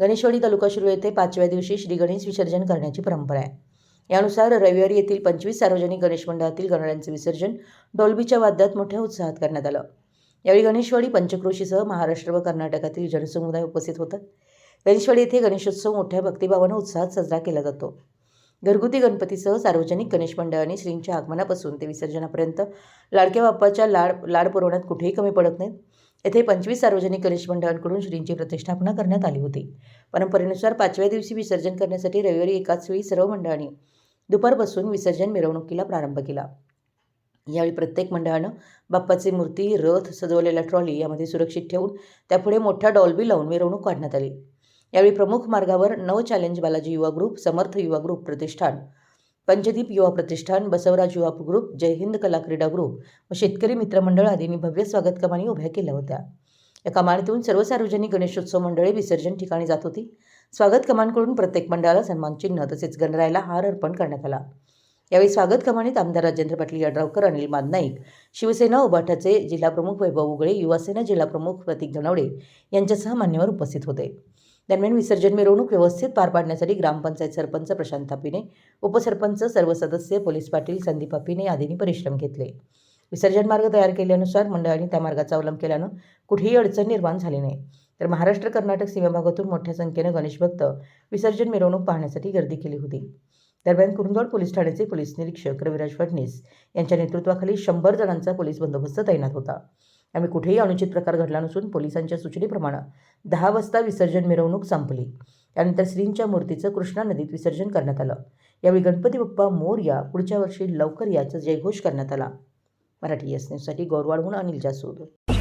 गणेशवाडी तालुका शिरूर येथे पाचव्या दिवशी श्री गणेश विसर्जन करण्याची परंपरा आहे. यानुसार रविवारी येथील पंचवीस सार्वजनिक गणेश मंडळातील गणरायांचे विसर्जन डॉल्बीच्या वाद्यात मोठ्या उत्साहात करण्यात आलं. यावेळी गणेशवाडी पंचक्रोशीसह महाराष्ट्र व कर्नाटकातील जनसमुदाय उपस्थित होतात. गणेशवाडी येथे गणेशोत्सव मोठ्या भक्तिभावानं उत्साहात साजरा केला जातो. घरगुती गणपतीसह सार्वजनिक गणेश मंडळांनी श्रींच्या आगमनापासून ते विसर्जनापर्यंत लाडक्या बाप्पाच्या लाड लाड पुरवण्यात कुठेही कमी पडत नाहीत. येथे पंचवीस सार्वजनिक गणेश मंडळांकडून श्रींची प्रतिष्ठापना करण्यात आली होती. परंपरेनुसार पाचव्या दिवशी विसर्जन करण्यासाठी रविवारी एकाच वेळी सर्व मंडळांनी दुपारपासून विसर्जन मिरवणुकीला प्रारंभ केला. यावेळी प्रत्येक मंडळानं बाप्पाची मूर्ती रथ सजवलेला ट्रॉली यामध्ये सुरक्षित ठेवून त्यापुढे मोठ्या डॉल्बी लावून मिरवणूक काढण्यात आली. यावेळी प्रमुख मार्गावर नव चॅलेंज बालाजी युवा ग्रुप समर्थ युवा ग्रुप प्रतिष्ठान पंचदीप युवा प्रतिष्ठान बसवराज युवा ग्रुप जय हिंद कला क्रीडा ग्रुप व शेतकरी मित्रमंडळ आदींनी भव्य स्वागत कमानी उभ्या केल्या होत्या. या कमानीतून सर्व सार्वजनिक गणेशोत्सव मंडळे विसर्जन ठिकाणी जात होती. स्वागत कमानकडून प्रत्येक मंडळाला सन्मान चिन्ह तसेच गणरायाला हार अर्पण करण्यात आला. यावेळी स्वागत कमानीत आमदार राजेंद्र पाटील यड्रावकर अनिल मादनाईक शिवसेना उबाठाचे जिल्हाप्रमुख वैभव उगळे युवासेना जिल्हाप्रमुख प्रतीक धनवडे यांच्यासह मान्यवर उपस्थित होते. दरम्यान विसर्जन मिरवणूक व्यवस्थित पार पाडण्यासाठी ग्रामपंचायत सरपंच प्रशांत थापीने उपसरपंच सर्व सदस्य पोलीस पाटील संदीप अपिने आदींनी परिश्रम घेतले. विसर्जन मार्ग तयार केल्यानुसार मंडळांनी त्या मार्गाचा अवलंब केल्यानं कुठेही अडचण निर्माण झाली नाही. तर महाराष्ट्र कर्नाटक सीमाभागातून मोठ्या संख्येनं गणेश भक्त विसर्जन मिरवणूक पाहण्यासाठी गर्दी केली होती. दरम्यान कुरुंदवाड पोलीस ठाण्याचे पोलीस निरीक्षक रविराज फडणीस यांच्या नेतृत्वाखाली शंभर जणांचा पोलीस बंदोबस्त तैनात होता. त्यामुळे कुठेही अनुचित प्रकार घडला नसून पोलिसांच्या सूचनेप्रमाणे दहा वाजता विसर्जन मिरवणूक संपली. त्यानंतर श्रींच्या मूर्तीचं कृष्णा नदीत विसर्जन करण्यात आलं. यावेळी गणपती बाप्पा मोरया पुढच्या वर्षी लवकर याचा जयघोष करण्यात आला. मराठी एस न्यूजसाठी गौरवाडहून अनिल जासूद.